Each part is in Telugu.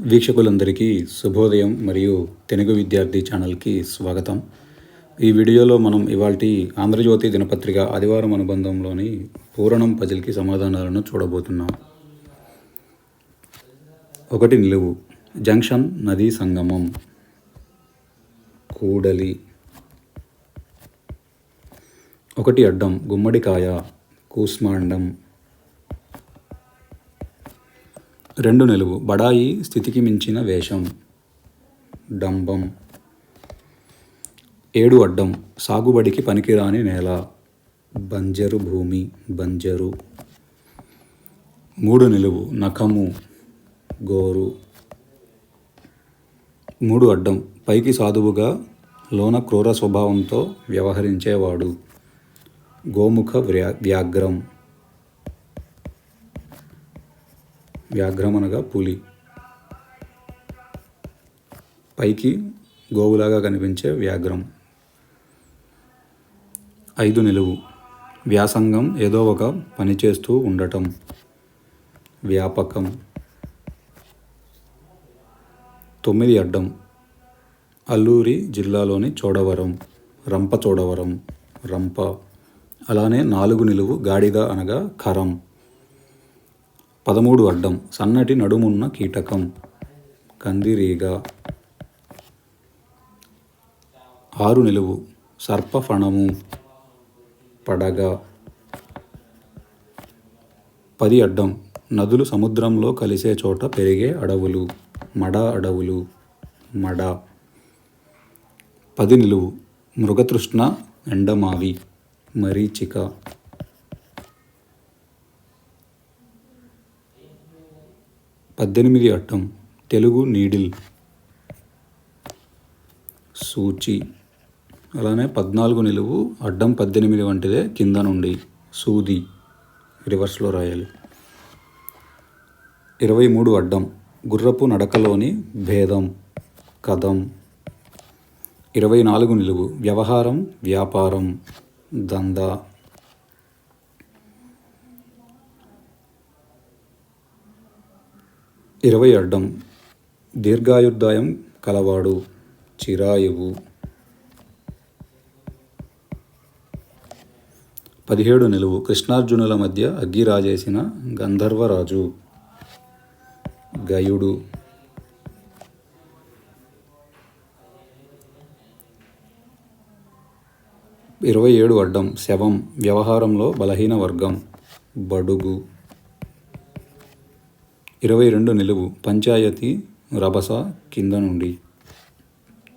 వీక్షకులందరికీ శుభోదయం మరియు తెలుగు విద్యార్థి ఛానల్కి స్వాగతం. ఈ వీడియోలో మనం ఇవాల్టి ఆంధ్రజ్యోతి దినపత్రిక ఆదివారం అనుబంధంలోని పూరణం పజిల్కి సమాధానాలను చూడబోతున్నాం. ఒకటి నిలువు. జంక్షన్ నదీ సంగమం. కూడలి. ఒకటి అడ్డం. గుమ్మడికాయ. కూస్మాండం. రెండు నిలువు. బడాయి స్థితికి మించిన వేషం. డంబం. ఏడు అడ్డం. సాగుబడికి పనికిరాని నేల. బంజరు భూమి. బంజరు. మూడు నిలువు. నఖము. గోరు. మూడు అడ్డం. పైకి సాధువుగా లోన క్రూర స్వభావంతో వ్యవహరించేవాడు. గోముఖ వ్యా వ్యాఘ్రం. వ్యాఘ్రం అనగా పులి. పైకి గోవులాగా కనిపించే వ్యాఘ్రం. ఐదు నిలువు. వ్యాసంగం ఏదో ఒక పని చేస్తూ ఉండటం. వ్యాపకం. తొమ్మిది అడ్డం. అల్లూరి జిల్లాలోని చోడవరం. రంప చోడవరం రంప. అలానే నాలుగు నిలువు గాడిద అనగా ఖరం పదమూడు అడ్డం సన్నటి నడుమున్న కీటకం కందిరీగ. ఆరు నిలువు సర్పఫణము పడగ. పది అడ్డం నదులు సముద్రంలో కలిసే చోట పెరిగే అడవులు మడ అడవులు మడ. పది నిలువు మృగతృష్ణ ఎండమావి మరీచిక. పద్దెనిమిది అట్టం తెలుగు నీడిల్. సూచి. అలానే పద్నాలుగు నిలువు అడ్డం పద్దెనిమిది వంటిదే కింద నుండి. సూది. రివర్స్లో రాయాలి. ఇరవై మూడు అడ్డం గుర్రపు నడకలోని భేదం కథం. ఇరవై నాలుగు నిలువు వ్యవహారం వ్యాపారం దందా. ఇరవై అడ్డం. దీర్ఘాయుర్దాయం కలవాడు చిరాయువు. పదిహేడు నిలువు. కృష్ణార్జునుల మధ్య అగ్గిరాజేసిన గంధర్వరాజు. గయుడు. ఇరవై ఏడు అడ్డం. శవం. వ్యవహారంలో బలహీన వర్గం. బడుగు. ఇరవై రెండు నిలువు పంచాయతీ రభస కింద నుండి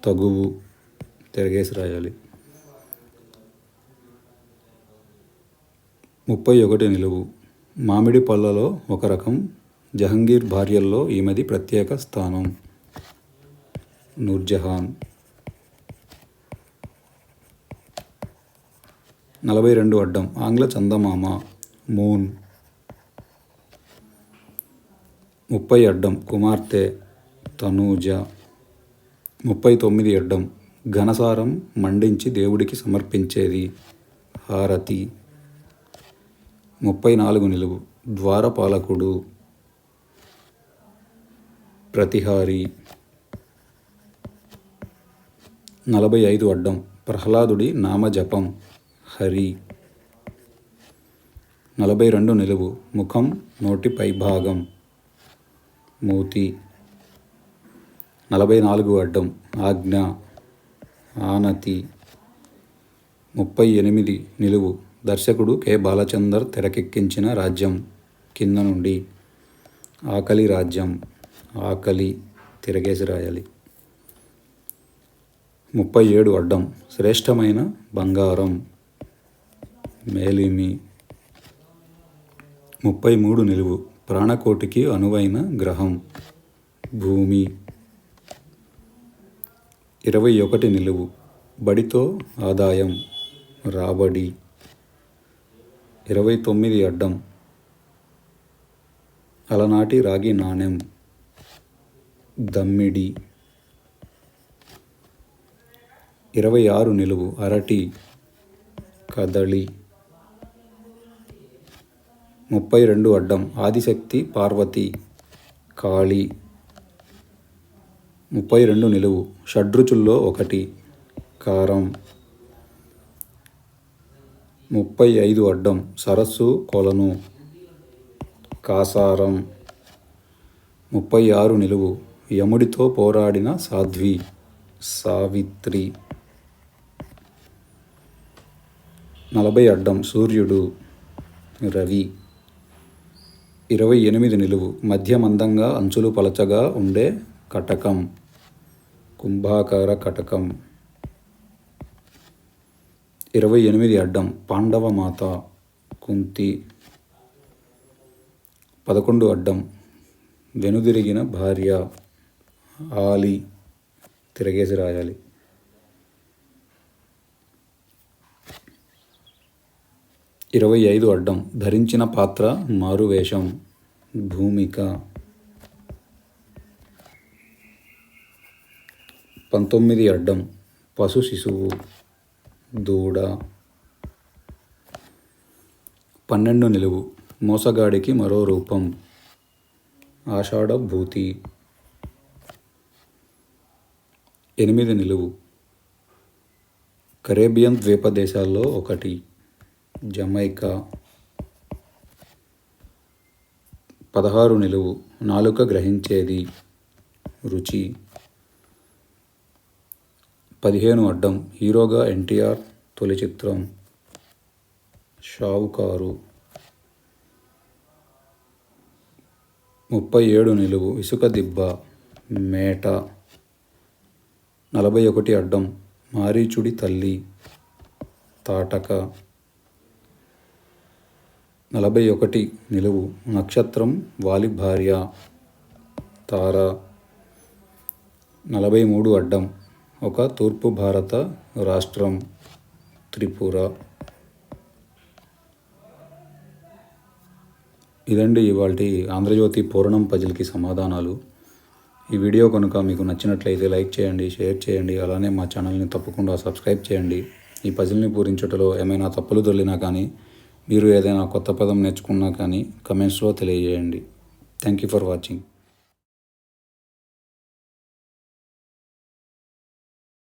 తగువు తిరగేసి రాయాలి. ముప్పై ఒకటి నిలువు మామిడి పళ్ళలో ఒక రకం జహంగీర్ భార్యల్లో ఈమెది ప్రత్యేక స్థానం. నూర్జహాన్. నలభై రెండు అడ్డం ఆంగ్ల చందమామ మూన్. ముప్పై అడ్డం కుమార్తె తనూజ. ముప్పై తొమ్మిది అడ్డం ఘనసారం మండించి దేవుడికి సమర్పించేది హారతి. ముప్పై నాలుగు నిలువు ద్వారపాలకుడు. ప్రతిహారి. నలభై ఐదు అడ్డం ప్రహ్లాదుడి నామజపం హరి. నలభై రెండు నిలువు ముఖం నోటి పైభాగం. మూతి. నలభై నాలుగు అడ్డం. ఆజ్ఞ. ఆనతి. ముప్పై ఎనిమిది నిలువు. దర్శకుడు కె. బాలచందర్ తెరకెక్కించిన రాజ్యం కింద నుండి. ఆకలి రాజ్యం. ఆకలి తిరగేసి రాయాలి. ముప్పై ఏడు అడ్డం. శ్రేష్టమైన బంగారం. మేలిమి ముప్పై మూడు నిలువు. ప్రాణకోటికి అనువైన గ్రహం. భూమి. ఇరవై ఒకటి నిలువు. బడితో ఆదాయం. రాబడి. ఇరవై తొమ్మిది అడ్డం. అలనాటి రాగి నాణెం. దమ్మిడి. ఇరవై ఆరు నిలువు. అరటి. కదళి. ముప్పై రెండు అడ్డం. ఆదిశక్తి పార్వతి కాళీ. ముప్పై రెండు నిలువు. షడ్రుచుల్లో ఒకటి. కారం. ముప్పై ఐదు అడ్డం. సరస్సు కొలను. కాసారం. ముప్పై ఆరు నిలువు. యముడితో పోరాడిన సాధ్వి. సావిత్రి. నలభై అడ్డం. సూర్యుడు. రవి. ఇరవై ఎనిమిది నిలువు మధ్య మందంగా అంచులు పలచగా ఉండే కటకం. కుంభాకార కటకం. ఇరవై ఎనిమిది అడ్డం పాండవమాత కుంతి. పదకొండు అడ్డం వెనుదిరిగిన భార్య ఆలి తిరగేసి రాయాలి. ఇరవై ఐదు అడ్డం. ధరించిన పాత్ర మారువేషం భూమిక. పంతొమ్మిది అడ్డం. పశు శిశువు. దూడ. పన్నెండు నిలువు. మోసగాడికి మరో రూపం. ఆషాఢ భూతి. ఎనిమిది నిలువు. కరేబియన్ ద్వీపదేశాల్లో ఒకటి. జమైకా. పదహారు నిలువు నాలుక గ్రహించేది రుచి. పదిహేను అడ్డం హీరోగా ఎన్టీఆర్ తొలి చిత్రం. షావుకారు. ముప్పై ఏడు నిలువు ఇసుక దిబ్బ మేట. నలభై ఒకటి అడ్డం మారీచుడి తల్లి తాటక. నలభై ఒకటి నిలువు నక్షత్రం వాలి భార్య తార నలభై మూడు అడ్డం ఒక తూర్పు భారత రాష్ట్రం త్రిపుర. ఇదండి ఇవాళ ఆంధ్రజ్యోతి పూరణం పజిల్కి సమాధానాలు. ఈ వీడియో కనుక మీకు నచ్చినట్లయితే లైక్ చేయండి షేర్ చేయండి అలానే మా ఛానల్ని తప్పకుండా సబ్స్క్రైబ్ చేయండి. ఈ పజిల్ని పూరించటలో ఏమైనా తప్పులు దొరికినా కానీ మీరు ఏదైనా కొత్త పదం నేర్చుకున్నా కానీ కమెంట్స్లో తెలియజేయండి. Thank you for watching